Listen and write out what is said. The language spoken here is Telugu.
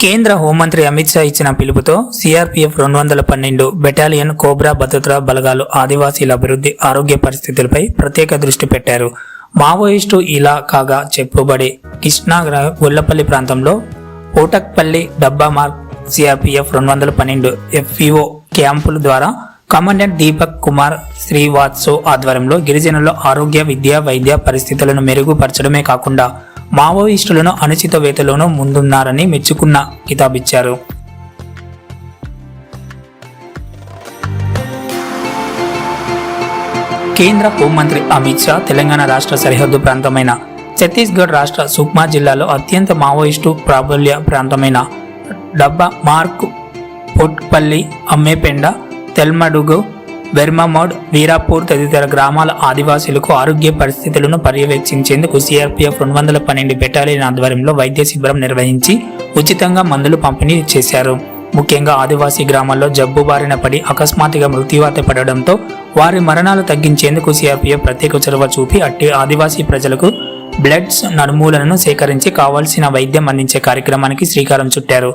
కేంద్ర హోంమంత్రి అమిత్ షా ఇచ్చిన పిలుపుతో సిఆర్పీఎఫ్ రెండు వందల పన్నెండు బెటాలియన్ కోబ్రా భద్రతా బలగాలు ఆదివాసీల అభివృద్ధి ఆరోగ్య పరిస్థితులపై ప్రత్యేక దృష్టి పెట్టారు. మావోయిస్టు ఇలాకాగా చెప్పుబడే కృష్ణా గొల్లపల్లి ప్రాంతంలో ఓటక్పల్లి డబ్బా మార్క్ సిఆర్పీఎఫ్ రెండు వందల పన్నెండు ఎఫ్ఈఓ క్యాంపుల ద్వారా కమాండెంట్ దీపక్ కుమార్ శ్రీవాత్సో ఆధ్వర్యంలో గిరిజనుల ఆరోగ్య విద్య వైద్య పరిస్థితులను మెరుగుపరచడమే కాకుండా మావోయిస్టులను అనుచిత వేతలోనూ ముందున్నారని మెచ్చుకున్న కితాబిచ్చారు. కేంద్ర హోంమంత్రి అమిత్ షా తెలంగాణ రాష్ట్ర సరిహద్దు ప్రాంతమైన ఛత్తీస్గఢ్ రాష్ట్ర సుక్మా జిల్లాలో అత్యంత మావోయిస్టు ప్రాబల్య ప్రాంతమైన డబ్బా మార్క్ పొట్పల్లి అమ్మేపెండ తెల్మడుగు వెర్మమౌడ్ వీరాపూర్ తదితర గ్రామాల ఆదివాసీలకు ఆరోగ్య పరిస్థితులను పర్యవేక్షించేందుకు సిఆర్పీఎఫ్ రెండు వందల పన్నెండు బెటాలియన్ ఆధ్వర్యంలో వైద్య శిబిరం నిర్వహించి ఉచితంగా మందులు పంపిణీ చేశారు. ముఖ్యంగా ఆదివాసీ గ్రామాల్లో జబ్బు బారిన పడి అకస్మాత్తుగా మృత్యువాత పడడంతో వారి మరణాలు తగ్గించేందుకు సిఆర్పీఎఫ్ ప్రత్యేక చొరవ చూపి అట్టి ఆదివాసీ ప్రజలకు బ్లడ్స్ నడుమూలను సేకరించి కావాల్సిన వైద్యం అందించే కార్యక్రమానికి శ్రీకారం చుట్టారు.